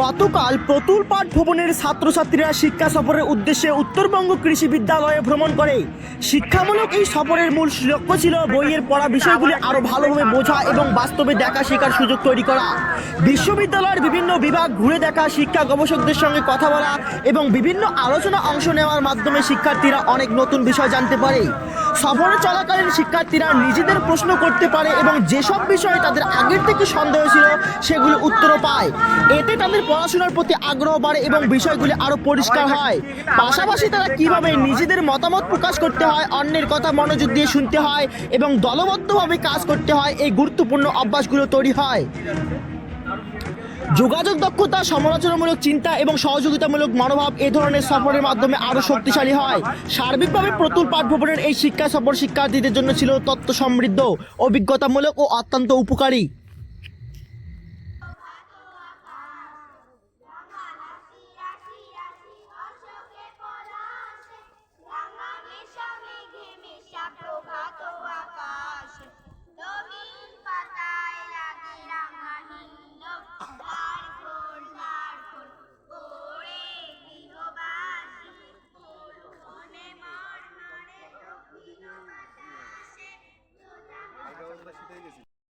গতকাল প্রতুল পাঠ ভবনের ছাত্রছাত্রীরা শিক্ষা সফরের উদ্দেশ্যে উত্তরবঙ্গ কৃষি বিদ্যালয়ে ভ্রমণ করে। শিক্ষামূলক এই সফরের মূল লক্ষ্য ছিল বইয়ের পড়া বিষয়গুলি আরও ভালোভাবে বোঝা এবং বাস্তবে দেখা শেখার সুযোগ তৈরি করা। বিশ্ববিদ্যালয়ের বিভিন্ন বিভাগ ঘুরে দেখা শিক্ষা গবেষকদের সঙ্গে কথা বলা এবং বিভিন্ন আলোচনা অংশ নেওয়ার মাধ্যমে শিক্ষার্থীরা অনেক নতুন বিষয় জানতে পারে। সফরে চলাকালীন শিক্ষার্থীরা নিজেদের প্রশ্ন করতে পারে এবং যেসব বিষয়ে তাদের আগের থেকে সন্দেহ ছিল, সেগুলো উত্তরও পায়। এতে তাদের পড়াশোনার প্রতি আগ্রহ বাড়ে এবং বিষয়গুলি আরও পরিষ্কার হয়। পাশাপাশি তারা কীভাবে নিজেদের মতামত প্রকাশ করতে হয়, অন্যের কথা মনোযোগ দিয়ে শুনতে হয় এবং দলবদ্ধভাবে কাজ করতে হয়, এই গুরুত্বপূর্ণ অভ্যাসগুলো তৈরি হয়। যোগাযোগ দক্ষতা, সমালোচনামূলক চিন্তা এবং সহযোগিতামূলক মনোভাব এ ধরনের সফরের মাধ্যমে আরও শক্তিশালী হয়। সার্বিকভাবে প্রতুল পাঠ ভবনের এই শিক্ষা সফর শিক্ষার্থীদের জন্য ছিল তত্ত্ব সমৃদ্ধ, অভিজ্ঞতামূলক ও অত্যন্ত উপকারী। হয়ে গেছি